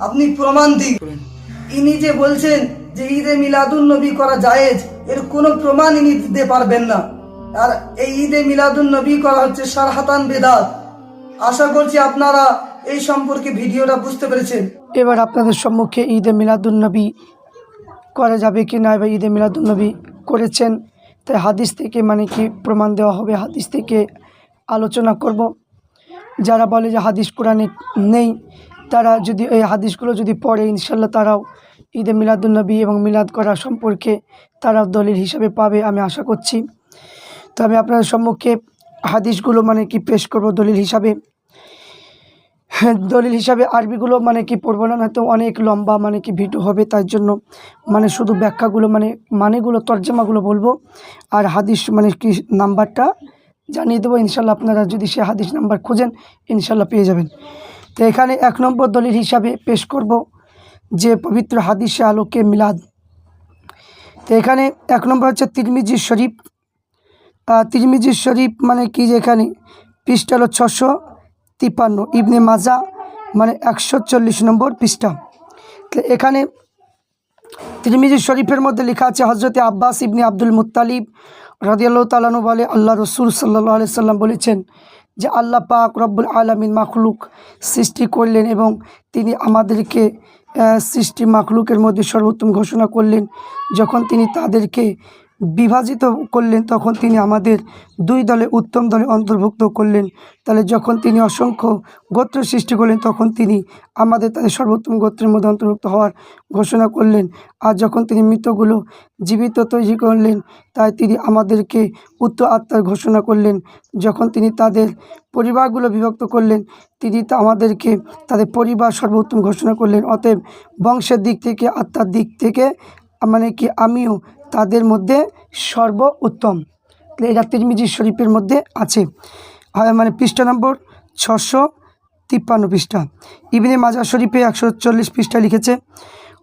আপনি প্রমাণ দিন। ইনি যে বলছেন যে ঈদে মিলাদুন নবী করা জায়েজ এর কোনো প্রমাণ ইনি দিতে পারবেন না। আর এই ঈদে মিলাদুন নবী করা হচ্ছে সারহাতান বেদাত। আশা করছি আপনারা এই সম্পর্কে ভিডিওটা বুঝতে পেরেছেন। এবার আপনাদের সম্মুখে ঈদে মিলাদুলনবী করা যাবে কি না এবার ঈদে মিলাদুলনবী করেছেন। তাই হাদিস থেকে মানে কি প্রমাণ দেওয়া হবে হাদিস থেকে আলোচনা করব। যারা বলে যে হাদিস কোরআনে নেই তারা যদি এই হাদিসগুলো যদি পড়ে ইনশাল্লাহ তারাও ঈদে মিলাদুলনবী এবং মিলাদ করা সম্পর্কে তারাও দলিল হিসাবে পাবে আমি আশা করছি। তো আমি আপনাদের সম্মুখে হাদিসগুলো মানে কি পেশ করব দলিল হিসাবে? হ্যাঁ দলিল হিসাবে আরবিগুলো মানে কি পড়ব না, তো অনেক লম্বা মানে কি ভিডিও হবে, তার জন্য মানে শুধু ব্যাখ্যাগুলো মানে মানেগুলো, তর্জমাগুলো বলব। আর হাদিস মানে কি নাম্বারটা জানিয়ে দেবো ইনশাল্লাহ আপনারা যদি সে হাদিস নাম্বার খোঁজেন ইনশাল্লাহ পেয়ে যাবেন। তো এখানে এক নম্বর দলিল হিসাবে পেশ করব যে পবিত্র হাদিসে আলোকে মিলাদ। তো এখানে এক নম্বর হচ্ছে তিরমিজি শরীফ। তিরমিজি শরীফ মানে কি যে এখানে? পৃষ্ঠা হলো ছশো তিপ্পান্ন, ইবনে মাজা মানে একশো চল্লিশ নম্বর পৃষ্ঠা। তো এখানে তিরমিজি শরীফের মধ্যে লেখা আছে হজরতে আব্বাস ইবনে আব্দুল মুত্তালিব রাদিয়াল্লাহু তালানু বলে, আল্লাহ রসুল সাল্লাহ সাল্লাম বলেছেন যে আল্লাহ পাক রব্বুল আলমিন মাখলুক সৃষ্টি করলেন এবং তিনি আমাদেরকে সৃষ্টি মাখলুকের মধ্যে সর্বোত্তম ঘোষণা করলেন যখন তিনি তাদেরকে বিভাজিত করলেন, তখন তিনি আমাদের দুই দলে উত্তম দলে অন্তর্ভুক্ত করলেন। তাহলে যখন তিনি অসংখ্য গোত্র সৃষ্টি করলেন, তখন তিনি আমাদের তাদের সর্বোত্তম গোত্রের মধ্যে অন্তর্ভুক্ত হওয়ার ঘোষণা করলেন। আর যখন তিনি মৃতগুলো জীবিত তৈরি করলেন, তাই তিনি আমাদেরকে উত্তর আত্মার ঘোষণা করলেন। যখন তিনি তাদের পরিবারগুলো বিভক্ত করলেন, তিনি আমাদেরকে তাদের পরিবার সর্বোত্তম ঘোষণা করলেন। অতএব বংশের দিক থেকে, আত্মার দিক থেকে মানে কি আমিও তাদের মধ্যে সর্ব উত্তম এটা তিরমিজি শরীফের মধ্যে আছে। মানে পৃষ্ঠা নম্বর ছশো তিপ্পান্ন পৃষ্ঠা। ইবনে মাজা শরীফে একশো চল্লিশ পৃষ্ঠা লিখেছে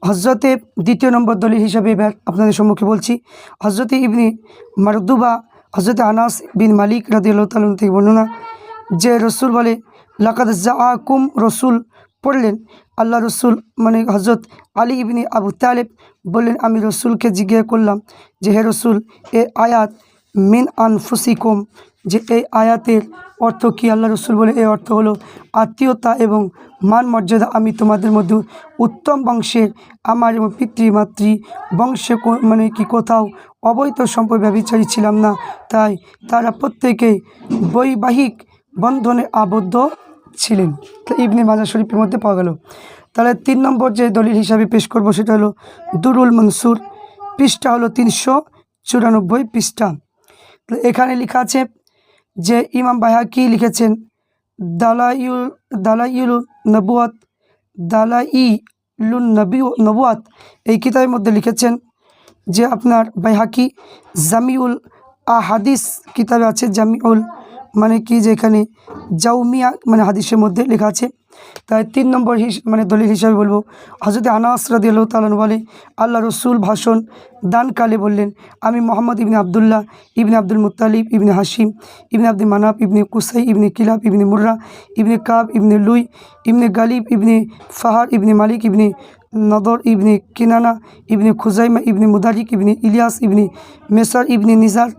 হজরতে দ্বিতীয় নম্বর দলিল হিসাবে এবার আপনাদের সম্মুখে বলছি হজরতে ইবনি মারদুবা হজরতে আনাস বিন মালিক রাদিউল্লাহ তালন থেকে বর্ণনা, যে রসুল বলে, লাকাদ জাআকুম রসুল পড়লেন। আল্লাহ রসুল মানে হজরত আলী ইবনি আবু তালেব বললেন, আমি রসুলকে জিজ্ঞাসা করলাম যে, হে রসুল, এ আয়াত মিন আনফুসিকুম, যে এই আয়াতের অর্থ কি? আল্লাহ রসুল বলে এই অর্থ হলো আত্মীয়তা এবং মান মর্যাদা। আমি তোমাদের মধ্যে উত্তম বংশের আমার এবং পিতৃমাতৃ বংশে মানে কি কোথাও অবৈধ সম্পদ ব্যবচারী ছিলাম না। তাই তারা প্রত্যেকেই বৈবাহিক বন্ধনে আবদ্ধ ছিলেন। তো ইবনে মাজা শরীফের মধ্যে পাওয়া গেল। তাহলে তিন নম্বর যে দলিল হিসাবে পেশ করব সেটা হলো দুরুল মনসুর, পৃষ্ঠা হলো তিনশো চুরানব্বই পৃষ্ঠা। এখানে লেখা আছে যে ইমাম বাহাকি লিখেছেন দালাইউল দালাইউল নবুয়াত দালাই লুন নবী নবুয়াত এই কিতাবের মধ্যে লিখেছেন যে আপনার বাইহাকি জামিউল আহাদিস কিতাবে আছে জামিউল মানে কি যে এখানে জাউমিয়া মানে হাদিসের মধ্যে লেখা আছে। তাই তিন নম্বর মানে দলিল হিসাবে বলব হজরত আনাস রাদি আল্লাহ তালন বলে, আল্লাহ রসুল ভাষণ দানকালে বললেন, আমি মোহাম্মদ ইবনে আবদুল্লাহ, ইবনে আব্দুল মুতালিব ইবনে হাসিম ইবনে আব্দুল মানাব, ইবনে কুসাই, ইবনে কিলাব, ইবনে মুর্রা, ইবনে কাব, ইবনে লুই, ইবনে গালিব, ইবনে ফাহার, ইবনে মালিক, ইবনে নদর ইবনে কিনানা ইবনি খুজাইমা ইবনি মুদারিক ইবনে ইলিয়াস ইবনি মেসার ইবনে নিজার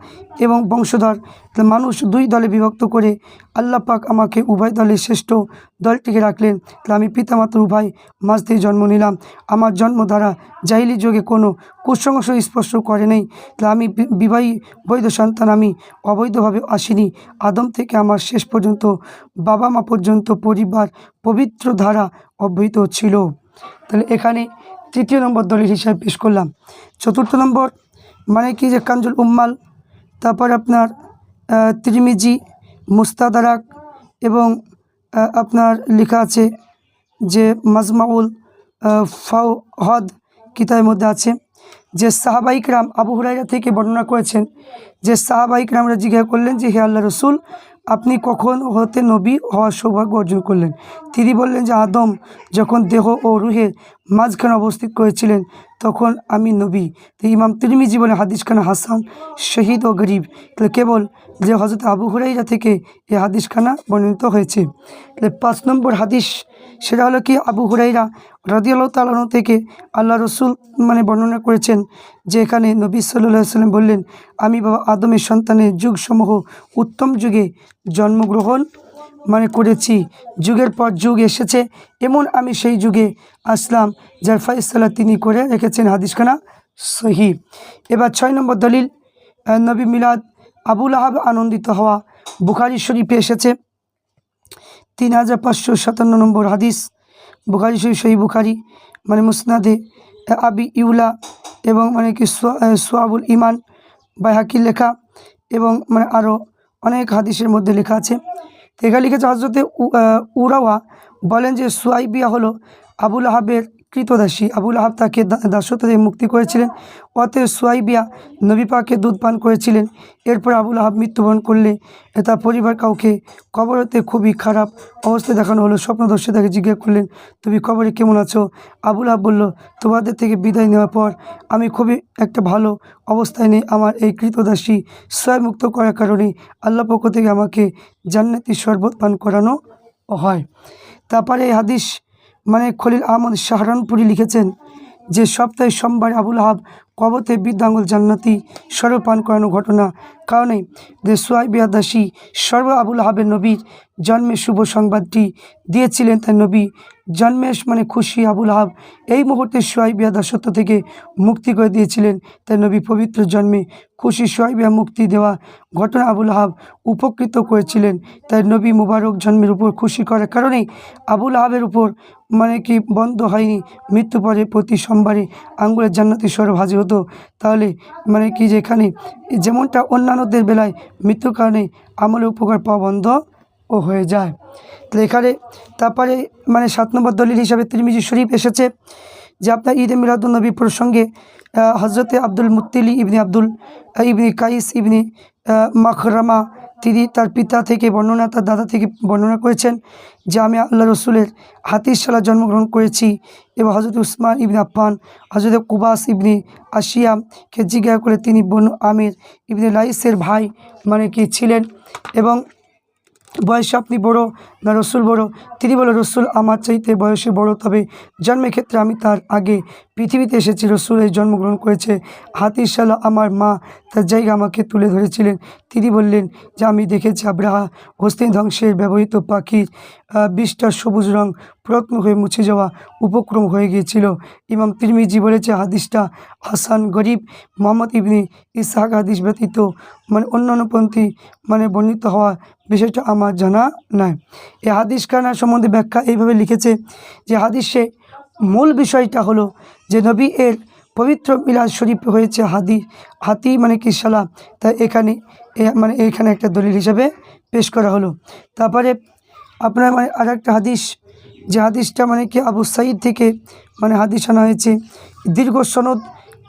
এবং বংশধর। মানুষ দুই দলে বিভক্ত করে আল্লাহ পাক আমাকে উভয় দলের শ্রেষ্ঠ দলটিকে রাখলেন। তাহলে আমি পিতামাতার উভয় মাঝ থেকে জন্ম নিলাম। আমার জন্ম দ্বারা জাহিলি যুগে কোনো কুসংস্কার স্পর্শ করে নেই। তাহলে আমি বিবাহী বৈধ সন্তান আমি অবৈধভাবে আসিনি। আদম থেকে আমার শেষ পর্যন্ত বাবা মা পর্যন্ত পরিবার পবিত্র ধারা অব্যাহত ছিল। তাহলে এখানে তৃতীয় নম্বর দলিল হিসাবে পেশ করলাম। চতুর্থ নম্বর মানে কি যে কাঞ্জুল উম্মাল, তারপর আপনার তিরমিজি মুস্তাদারাক এবং আপনার লেখা আছে যে মাজমাউল ফাওহদ কিতাবের মধ্যে আছে যে সাহাবাইকরাম আবু হুরাইরা থেকে বর্ণনা করেছেন যে সাহাবাইকরামরা জিজ্ঞাসা করলেন যে হে আল্লাহ রসুল আপনি কখন হতে নবী হওয়ার সৌভাগ্য অর্জন করলেন? তিনি বললেন যে, আদম, যখন দেহ ও রুহের মাঝখানে অবস্থিত করেছিলেন, তখন আমি নবী। তো ইমাম তিরমিজি জীবনে হাদিস খানা হাসান, শহীদ ও গরিব। তাহলে কেবল যে হজরত আবু হুরাইরা থেকে এই হাদিস খানা বর্ণিত হয়েছে। তাহলে পাঁচ নম্বর হাদিস, সেটা হলো কি, আবু হুরাইরা রাদিয়াল্লাহ তালানো থেকে আল্লাহ রসুল মানে বর্ণনা করেছেন, যে এখানে নবী সাল্লাহ সাল্লাম বললেন, আমি বাবা আদমের সন্তানের যুগসমূহ উত্তম যুগে জন্মগ্রহণ মানে করেছি, যুগের পর যুগ এসেছে, এমন আমি সেই যুগে আসলাম যার ফয়সালা তিনি করে রেখেছেন হাদিসখানা সহি। এবার ছয় নম্বর দলিল নবী মিলাদ আবুল আহাব আনন্দিত হওয়া বুখারি শরীফে এসেছে। তিন হাজার পাঁচশো সাতান্ন নম্বর হাদিস, বুখারি শরীফ, সহি বুখারি মানে মুসনাদে আবি ইউলা এবং মানে কি সোয়াবুল ইমান বাইহাকির লেখা এবং মানে আরও অনেক হাদিসের মধ্যে লেখা আছে। এখানে লিখেছে হজরতে উরাওয়া বলেন যে সুয়াইবিয়া হলো আবুল আহাবের কৃতদাসী আবুল আহাব তাকে দাসত্ব থেকে মুক্তি করেছিলেন। অতএব সোয়াইবিয়া নবী পাকে দুধ পান করেছিলেন। এরপর আবুল আহাব মৃত্যুবরণ করলে তার পরিবার কাউকে কবর হতে খুবই খারাপ অবস্থায় দেখানো হলো। স্বপ্নদর্শী তাকে জিজ্ঞেস করলেন, তুমি কবরে কেমন আছো? আবুল আহাব বলল, তোমাদের থেকে বিদায় নেওয়ার পর আমি খুবই একটা ভালো অবস্থায় নেই। আমার এই কৃতদাসী মুক্ত করার কারণে আল্লাহ পক্ষ থেকে আমাকে জান্নাতি শরবত পান করানো হয়। তারপরে এই হাদিস মানে খলিল আহমদ শাহরানপুরি লিখেছেন যে সপ্তাহে সোমবার আবুল আহাব কবতে বৃদ্ধাঙ্গুল জান্নাতি সর্ব পান করানো ঘটনা কারণে যে সোয়াইবিয়া দাসী সর্ব আবুল আহাবের নবীর জন্মের শুভ সংবাদটি দিয়েছিলেন তার নবী। জন্মেশ মানে খুশি আবুল আহাব। এই মুহূর্তে সোয়াইবিয়া দাসত্ব থেকে মুক্তি করে দিয়েছিলেন তার নবী পবিত্র জন্মে খুশি সোয়াইবিয়া মুক্তি দেওয়া ঘটনা আবুল আহাব উপকৃত করেছিলেন তাই নবী মুবারক জন্মের উপর খুশি করার কারণেই আবুল আহাবের উপর মানে কি বন্ধ হয়নি। মৃত্যু পরে প্রতি সোমবারে আঙ্গুলের জান্নাতি স্বরূপ হাজির হতো। তাহলে মানে কি যেখানে? যেমনটা অন্যান্যদের বেলায় মৃত্যুর কারণে আমলে উপকার পাওয়া বন্ধ ও হয়ে যায়। তো এখানে তারপরে মানে সাত নম্বর দলিল হিসাবে তিরমিজি শরীফ এসেছে যে আপনার ঈদে মিলাদুলনবী প্রসঙ্গে হজরতে আব্দুল মুত্তিলি ইবনি আব্দুল ইবনি কাইস ইবনি মাখরামা তিনি তার পিতা থেকে বর্ণনা, তার দাদা থেকে বর্ণনা করেছেন যে, আমি আল্লাহ রসুলের হাতির সালা জন্মগ্রহণ করেছি এবং হজরত উসমান ইবনে আফান হজরত কুবাস ইবনে আসিয়ামকে জিজ্ঞাসা করে তিনি বনু আমির ইবনে লাইসের ভাই মানে কি ছিলেন? এবং বয়সে আপনি বড় না রসুল বড়? তিনি বলে, রসুল আমার চাইতে বয়সে বড়, তবে জন্মের ক্ষেত্রে আমি তার আগে পৃথিবীতে এসেছি, রসুল এই জন্মগ্রহণ করেছে। হাতির শালা আমার মা তার জায়গা আমাকে তুলে ধরেছিলেন। তিনি বললেন যে, আমি দেখেছি আব্রাহা হস্তিন ধ্বংসের ব্যবহৃত পাখির বিষটা সবুজ রং প্রত্ন হয়ে মুছে যাওয়া উপক্রম হয়ে গিয়েছিল। ইমাম তিরমিজি বলেছে, হাদিসটা হাসান গরিব মোহাম্মদ ইবনি ইসহাক হাদিস ব্যতীত মানে অন্যান্যপন্থী মানে বর্ণিত হওয়া বিষয়টা আমার জানা নাই। এই হাদিস খানা সম্বন্ধে ব্যাখ্যা এইভাবে লিখেছে যে, হাদিসে মূল বিষয়টা হলো যে নবী এর পবিত্র মিলাদ শরীফ হয়েছে হাদি, হাতি মানে কি সালাম তাই এখানে এ- মানে এখানে একটা দলিল হিসাবে পেশ করা হলো। তারপরে আপনার মানে আর একটা হাদিস যে হাদিসটা মানে কি আবু সাইদ থেকে মানে হাদিস আনা হয়েছে, দীর্ঘ সনদ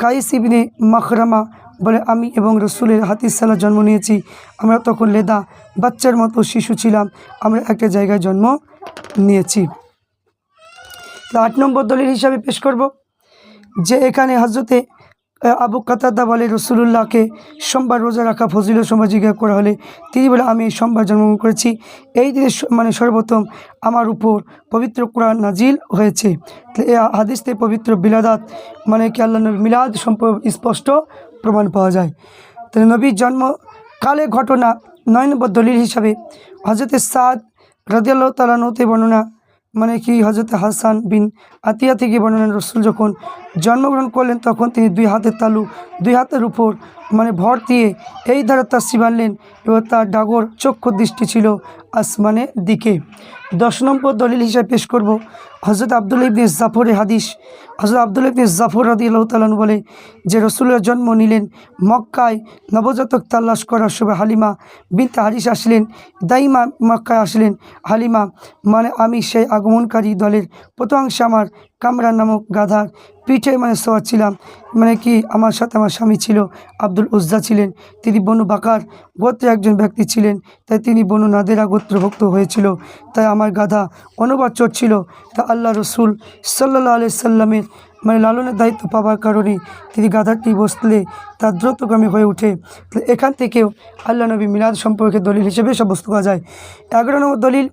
কাইস ইবনে মাখরামা বলে আমি এবং রসুলের হাতির সালা জন্ম নিয়েছি। আমরা তখন লেদা বাচ্চার মতো শিশু ছিলাম, আমরা একটা জায়গায় জন্ম নিয়েছি। তো আট নম্বর দলিল হিসাবে পেশ করব যে এখানে হজরতে আবু কাতাদা বলে রসুলুল্লাহকে সোমবার রোজা রাখা ফজিল সোমবার জিজ্ঞাসা করা হলে তিনি বলে, আমি সোমবার জন্মগ্রহণ করেছি। এই দিনে মানে সর্বপ্রথম আমার উপর পবিত্র কোরআন নাজিল হয়েছে। তো এই হাদিসতে পবিত্র বিলাদাত মানে কি আল্লাহ নবী মিলাদ সম্পর্ক স্পষ্ট প্রমাণ পাওয়া যায়। তো নবীর জন্ম কালে ঘটনা নয় নম্বর দলিল হিসাবে হজরতে সাদ রাজিয়াল্লাহ তালানতে বর্ণনা মানে কি হজরত হাসান বিন আতিয়া থেকে বর্ণনা রসুল যখন জন্মগ্রহণ করলেন তখন তিনি দুই হাতের তালু, দুই হাতের উপর মানে ভর দিয়ে এই দ্বারা তার বানলেন এবং তার ডাগর চক্ষু দৃষ্টি ছিল আসমানের দিকে। দশ নম্বর দলিল হিসাবে পেশ করব। হজরত আবদুল ইবনে জাফরের হাদিস। হজরত আবদুল ইবনে জাফর রাদি আল্লাহ তালানু বলে যে রসুলের জন্ম নিলেন মক্কায় নবজাতক তাল্লাশ করার সময় হালিমা বিনতে হারিস আসলেন, দাইমা মক্কায় আসলেন। হালিমা মানে আমি সেই আগমনকারী দলের প্রথমাংশে আমার কামরা নামক গাধার পিঠে মানে সওয়া ছিলাম। মানে কি আমার সাথে আমার স্বামী ছিল আব্দুল উজ্জা ছিলেন। তিনি বনু বাকার গোত্রে একজন ব্যক্তি ছিলেন। তাই তিনি বনু নাদেরা গোত্রভুক্ত হয়েছিল। তাই আমার গাধা অনুবাদ চড়ছিল তা আল্লাহ রসুল সাল্লাহ আলি সাল্লামের মানে লালনের দায়িত্ব পাওয়ার কারণে তিনি গাধাটি বসলে তার দ্রুতগামী হয়ে ওঠে। এখান থেকেও আল্লাহ নবী মিলাদ সম্পর্কে দলিল হিসেবে সাব্যস্ত করা যায়। এগারো নম্বর দলিল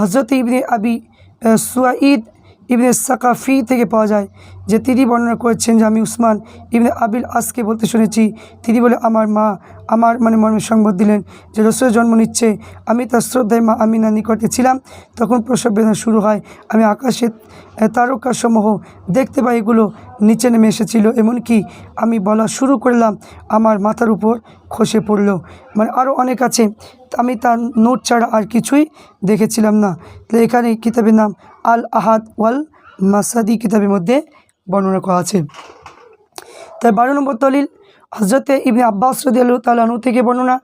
হজরত ইবনে আবি আহ, সুয়াইদ ইবনে সাকাফি থেকে পাওয়া যায় যে তিনি বর্ণনা করেছেন যে আমি উসমান ইবনে আবিল আসকে বলতে শুনেছি। তিনি বলে, আমার মা আমার মানে মর্মের সংবাদ দিলেন যে রসুলের জন্ম নিচ্ছে। আমি তার শ্রদ্ধায় মা আমিনা নিকটে ছিলাম। তখন প্রসব বেদনা শুরু হয়। আমি আকাশে তারকাসমূহ দেখতে পাই, এগুলো নিচে নেমে এসেছিল। এমনকি আমি বলা শুরু করলাম, আমার মাথার উপর খসে পড়ল। মানে আরও অনেক আছে আমি তার নোট ছাড়া আর কিছুই দেখেছিলাম না। তো এখানে কিতাবের নাম আল আহাদ ওয়াল মাসাদি কিতাবের মধ্যে বর্ণনা করা আছে। তাই বারো নম্বর দলিল হজরতে ইবনে আব্বাস রদি আল্লাহ তালু থেকে বর্ণনা।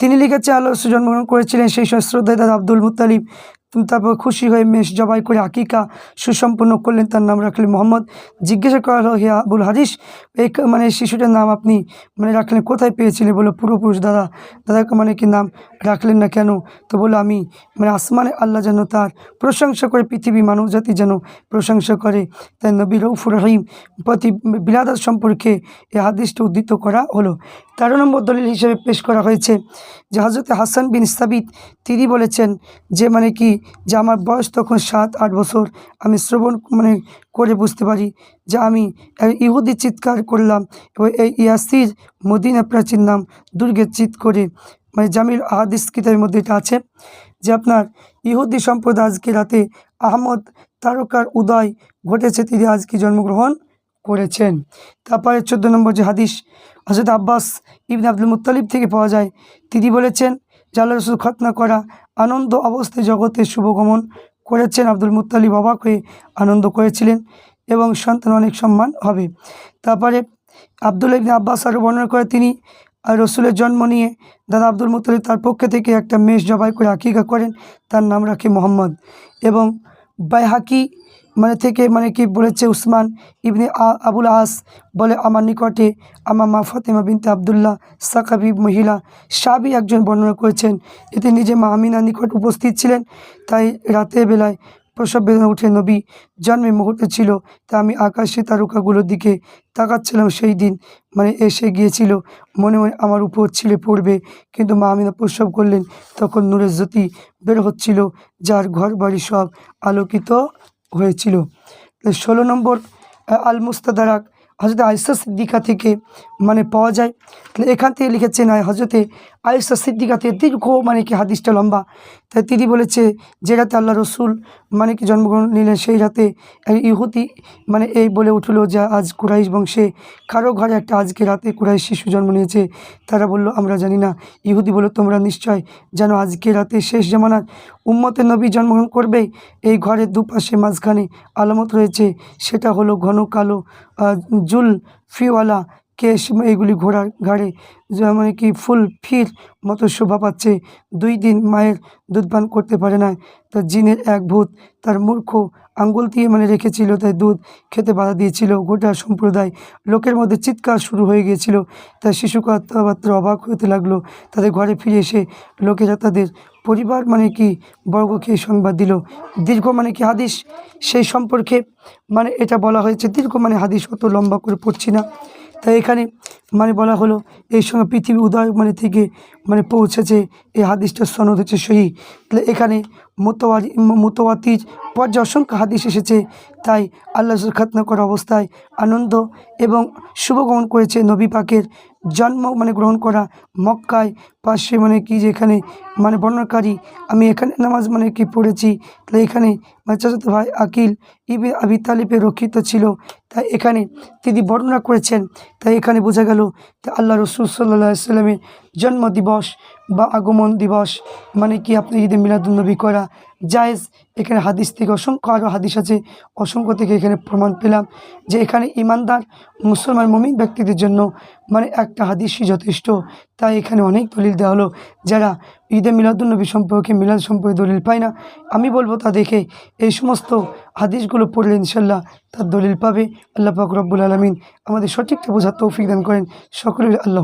তিনি লিখেছে আল্লাহ জন্মগ্রহণ করেছিলেন সেই শ্রদ্ধায় দাদা আব্দুল মুতালিব তারপর খুশি হয়ে মেষ জবাই করে আকিকা সুসম্পন্ন করলেন, তার নাম রাখলেন মোহাম্মদ। জিজ্ঞাসা করা হলো, হে আবুল হারিস এই মানে শিশুটার নাম আপনি মানে রাখলেন, কোথায় পেয়েছিলেন বলো? পূর্বপুরুষ দাদা, দাদাকে মানে কি নাম রাখলেন না কেন? তো বলল, আমি মানে আসমানে আল্লাহ যেন তার প্রশংসা করে পৃথিবী মানব জাতি যেন প্রশংসা করে। তাই নবী রৌফুর রহিম প্রতি বিলাদাত সম্পর্কে এই হাদিসটি উদ্ধৃত করা হলো। তেরো নম্বর দলিল হিসেবে পেশ করা হয়েছে, যে হজরত হাসান বিন সাবিত তিনি বলেছেন যে মানে কি, যে আমার বয়স তখন সাত, আট বছর, আমি শ্রবণ মানে করে বুঝতে পারি যে আমি ইহুদি চিৎকার করলাম এবং এই ইয়াসির মদিনা প্রাচীন নাম দুর্গের চিৎ করে মানে জামিল আহাদিস কিতাবের মধ্যে এটা আছে, যে আপনার ইহুদি সম্প্রদায় আজকে রাতে আহমদ তারকার উদয় ঘটেছে, তিনি আজকে জন্মগ্রহণ করেছেন। তারপরে চোদ্দ নম্বর যে হাদিস হজরত আব্বাস ইবনে আব্দুল মুতালিব থেকে পাওয়া যায়। তিনি বলেছেন আল্লাহ রসুল খতনা করা আনন্দ অবস্থায় জগতে শুভগমন করেছেন। আব্দুল মুত্তালিব অবাক হয়ে আনন্দ করেছিলেন এবং সন্তান অনেক সম্মান হবে। তারপরে আবদুল্লাহ ইবনে আব্বাস আরও বর্ণনা করে, তিনি আর রসুলের জন্ম নিয়ে দাদা আব্দুল মুতালিব তার পক্ষে থেকে একটা মেষ জবাই করে আকিকা করেন, তার নাম রাখে মোহাম্মদ। এবং বাইহাকি মানে থেকে মানে কি বলেছে উসমান ইবনে আবুল আস বলে, আমার নিকটে আমার মা ফাতেমা বিনতে আবদুল্লাহ সাকাবি মহিলা সাবি একজন বর্ণনা করেছেন। এতে নিজে মা আমিনার নিকট উপস্থিত ছিলেন। তাই রাতের বেলায় প্রসব বেদনা উঠে নবী জন্মের মুহূর্তে ছিল। তা আমি আকাশে তারকাগুলোর দিকে তাকাচ্ছিলাম। সেই দিন মানে এসে গিয়েছিল। মনে মনে আমার উপর ছিলে পড়বে। কিন্তু মা আমিনা প্রসব করলেন। তখন নূরের জ্যোতি বের হচ্ছিল, যার ঘর বাড়ি সব আলোকিত হয়েছিল। ষোলো নম্বর আল মুস্তাদারাক হজরত আয়সা সিদ্দিকা থেকে মানে পাওয়া যায়। তাহলে এখান থেকে লিখেছেন হজরতে আয়সা সিদ্দিকা থেকে দীর্ঘ মানে কি হাদিসটা লম্বা। তাই তিনি বলেছে, যে রাতে আল্লাহ রসুল মানে কি জন্মগ্রহণ নিলেন, সেই রাতে ইহুদি মানে এই বলে উঠল যে, আজ কুরাইশ বংশে কারও ঘরে একটা আজকে রাতে কুরাইশ শিশু জন্ম নিয়েছে। তারা বলল, আমরা জানি না। ইহুদি বলল, তোমরা নিশ্চয় যেন আজকে রাতে শেষ জামানার উম্মতের নবী জন্মগ্রহণ করবে। এই ঘরের দুপাশে মাঝখানে আলামত রয়েছে। সেটা হলো ঘন কালো জুল ফিওয়ালা কেশ এইগুলি ঘোড়ার ঘাড়ে যা মানে কি ফুল ফির মতো শোভা পাচ্ছে। দুই দিন মায়ের দুধ পান করতে পারে না। তার জিনের এক ভূত তার মূর্খ আঙ্গুল দিয়ে মানে রেখেছিল, তাই দুধ খেতে বাধা দিয়েছিল। গোটা সম্প্রদায় লোকের মধ্যে চিৎকার শুরু হয়ে গিয়েছিল। তাই শিশু কথাবার্তা অবাক হতে লাগল। তাদের ঘরে ফিরে এসে লোকেরা তাদের পরিবার মানে কি বর্গকে সংবাদ দিল। দীর্ঘ মানে কি হাদিস? সেই সম্পর্কে মানে এটা বলা হয়েছে। দীর্ঘ মানে হাদিস, অত লম্বা করে পড়ছি না। তাই এখানে মানে বলা হলো, এই সময় পৃথিবী উদয় মানে থেকে মানে পৌঁছেছে এই হাদিসটা সনদ হচ্ছে সহি। তাহলে এখানে মোতোয়ারি মোতোয়াতির পর্যায়ে অসংখ্য হাদিস এসেছে। তাই আল্লাহ খাতনা করা অবস্থায় আনন্দ এবং শুভগমন করেছে নবী পাকের জন্ম মানে গ্রহণ করা মক্কায়। পাশে মানে কি যে এখানে মানে বর্ণনাকারী, আমি এখানে নামাজ মানে কি পড়েছি? তাহলে এখানে মানে চাচাতো ভাই আকিল ইবে আবি তালিবে রক্ষিত ছিল। তাই এখানে তিনি বর্ণনা করেছেন। তাই এখানে বোঝা গেল যে আল্লাহ রসুল সাল্লাহ সাল্লামের জন্ম দিবস বা আগমন দিবস মানে কি আপনি ঈদে মিলাদুলনবী করা জায়েজ, এখানে হাদিস থেকে অসংখ্য আরও হাদিস আছে, অসংখ্য থেকে এখানে প্রমাণ পেলাম যে এখানে ইমানদার মুসলমান মমিন ব্যক্তিদের জন্য মানে একটা হাদিসই যথেষ্ট। তাই এখানে অনেক দলিল দেওয়া হলো যারা ঈদে মিলাদুলনবী সম্পর্কে, মিলাদ সম্পর্কে দলিল পায় না। আমি বলব তা দেখে এই সমস্ত হাদিসগুলো পড়লে ইনশাল্লাহ তার দলিল পাবে। আল্লাহ পাক রব্বুল আলমিন আমাদের সঠিকটা বোঝার তৌফিক দান করেন। সকলের আল্লাহ